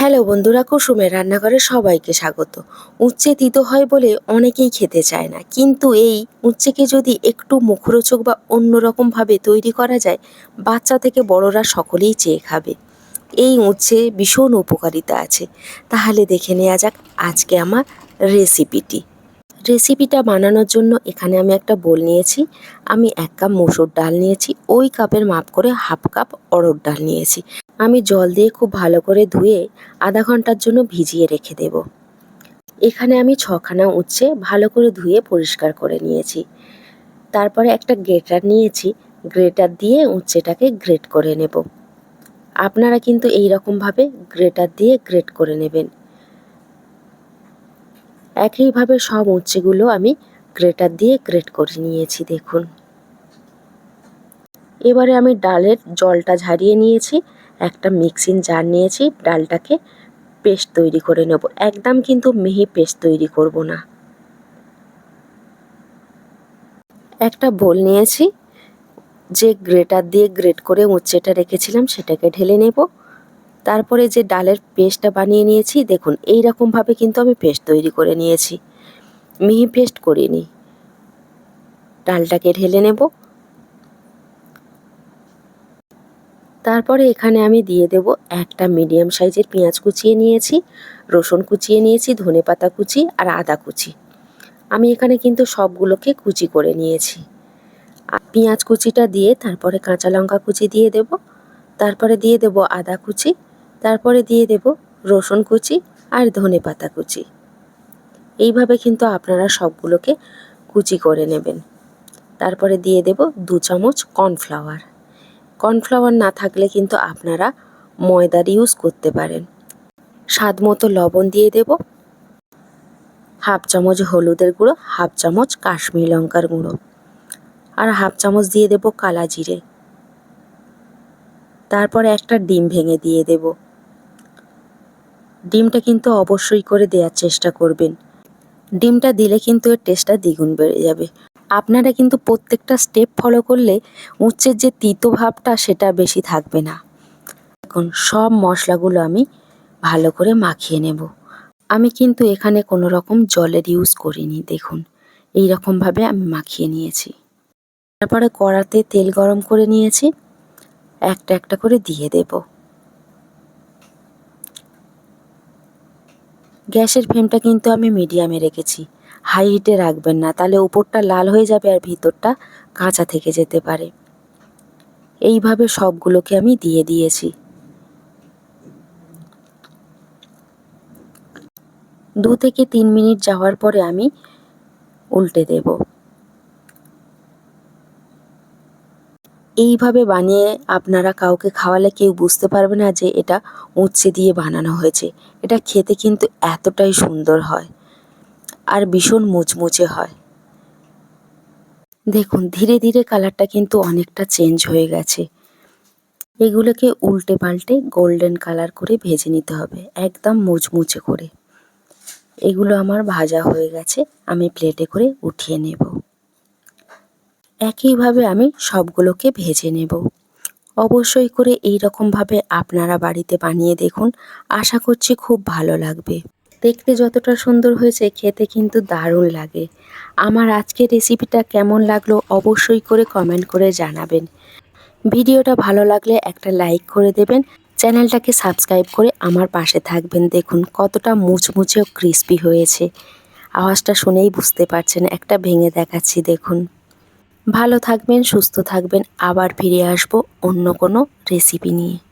Hello বন্ধুরা, কুসুমের রান্নাঘরে সবাইকে স্বাগত। উচ্ছে তিতো হয় বলে অনেকেই খেতে চায় না, কিন্তু এই উচ্ছেকে যদি একটু মুখরোচক বা অন্যরকমভাবে তৈরি করা যায়, বাচ্চা থেকে বড়রা সকলেই চেয়ে খাবে। এই উচ্ছে ভীষণ উপকারিতা আছে। তাহলে দেখে নেওয়া যাক আজকে আমার রেসিপিটি। রেসিপিটা বানানোর জন্য এখানে আমি একটা বোল নিয়েছি, আমি এক কাপ মসুর ডাল নিয়েছি, ওই কাপের মাপ করে হাফ কাপ অরড় ডাল নিয়েছি। আমি জল দিয়ে খুব ভালো করে ধুয়ে আধা ঘণ্টার জন্য ভিজিয়ে রেখে দেব। এখানে আমি ছখানা উচ্ছে ভালো করে ধুয়ে পরিষ্কার করে নিয়েছি। তারপরে একটা গ্রেটার নিয়েছি, গ্রেটার দিয়ে উচ্ছেটাকে গ্রেট করে নেব। আপনারা কিন্তু এই রকমভাবে গ্রেটার দিয়ে গ্রেট করে নেবেন। একইভাবে সব উচ্ছেগুলো আমি গ্রেটার দিয়ে গ্রেট করে নিয়েছি, দেখুন। এবারে আমি ডালের জলটা ঝারিয়ে নিয়েছি, একটা মিক্সিং জার নিয়েছি, ডালটাকে পেস্ট তৈরি করে নেব। একদম কিন্তু মিহি পেস্ট তৈরি করব না। একটা বোল নিয়েছি, যে গ্রেটার দিয়ে গ্রেট করে উচ্ছেটা রেখেছিলাম সেটাকে ঢেলে নেব। তারপরে যে ডালের পেস্টটা বানিয়ে নিয়েছি, দেখুন এই রকমভাবে কিন্তু আমি পেস্ট তৈরি করে নিয়েছি। মিহি পেস্ট করিনি। ডালটাকে ঢেলে নেব। তারপরে এখানে আমি দিয়ে দেব একটা মিডিয়াম সাইজের পেঁয়াজ কুচিয়ে নিয়েছি, রসুন কুচিয়ে নিয়েছি, ধনে পাতা কুচি আর আদা কুচি। আমি এখানে কিন্তু সবগুলোকে কুচি করে নিয়েছি। পেঁয়াজ কুচিটা দিয়ে তারপরে কাঁচা লঙ্কা কুচি দিয়ে দেব, তারপরে দিয়ে দেব আদা কুচি, তারপরে দিয়ে দেব রসুন কুচি আর ধনে পাতা কুচি। এইভাবে কিন্তু আপনারা সবগুলোকে কুচি করে নেবেন। তারপরে দিয়ে দেব দু চামচ কর্নফ্লাওয়ার কর্নফ্লাওয়ার না থাকলে কিন্তু আপনারা ময়দার ইউজ করতে পারেন। স্বাদ মতো লবণ দিয়ে দেব। হাফ চামচ হলুদের গুঁড়ো, হাফ চামচ কাশ্মীর লঙ্কার গুঁড়ো। আর হাফ চামচ দিয়ে দেব কালা জিরে। তারপর একটা ডিম ভেঙে দিয়ে দেব। ডিমটা কিন্তু অবশ্যই করে দেওয়ার চেষ্টা করবেন। ডিমটা দিলে কিন্তু এর টেস্টটা দ্বিগুণ বেড়ে যাবে। আপনারা কিন্তু প্রত্যেকটা স্টেপ ফলো করলে উচ্চের যে তিতো ভাবটা সেটা বেশি থাকবে না। এখন সব মশলাগুলো আমি ভালো করে মাখিয়ে নেব। আমি কিন্তু এখানে কোনো রকম জলের ইউজ করিনি, দেখুন। এই রকমভাবে আমি মাখিয়ে নিয়েছি। তারপরে কড়াতে তেল গরম করে নিয়েছি। একটা একটা করে দিয়ে দেব। গ্যাসের ফ্লেমটা কিন্তু আমি মিডিয়ামে রেখেছি। হাই হিটে রাখবেন না, তাহলে উপরটা লাল হয়ে যাবে আর ভিতরটা কাঁচা থেকে যেতে পারে। এইভাবে সবগুলোকে আমি দিয়ে দিয়েছি। দু থেকে তিন মিনিট যাওয়ার পরে আমি উল্টে দেব। এইভাবে বানিয়ে আপনারা কাউকে খাওয়ালে কেউ বুঝতে পারবে না যে এটা উচ্ছে দিয়ে বানানো হয়েছে। এটা খেতে কিন্তু এতটাই সুন্দর হয়। আর ভীষণ মুচমুচে হয়। দেখুন, ধীরে ধীরে কালারটা কিন্তু অনেকটা চেঞ্জ হয়ে গেছে। এগুলোকে উল্টে পাল্টে গোল্ডেন কালার করে ভেজে নিতে হবে, একদম মুচমুচে করে। এগুলো আমার ভাজা হয়ে গেছে, আমি প্লেটে করে উঠিয়ে নেব। একইভাবে আমি সবগুলোকে ভেজে নেব। অবশ্যই করে এই রকমভাবে আপনারা বাড়িতে বানিয়ে দেখুন, আশা করছি খুব ভালো লাগবে। দেখতে যতটা সুন্দর হয়েছে, খেতে কিন্তু দারুণ লাগে। আমার আজকের রেসিপিটা কেমন লাগল অবশ্যই করে কমেন্ট করে জানাবেন। ভিডিওটা ভালো লাগলে একটা লাইক করে দেবেন। চ্যানেলটাকে সাবস্ক্রাইব করে আমার পাশে থাকবেন। দেখুন কতটা মুচমুচে ও ক্রিস্পি হয়েছে। আওয়াজটা শুনেই বুঝতে পারছেন, একটা ভেঙে দেখাচ্ছি, দেখুন। ভালো থাকবেন, সুস্থ থাকবেন। আবার ফিরে আসব অন্য কোনো রেসিপি নিয়ে।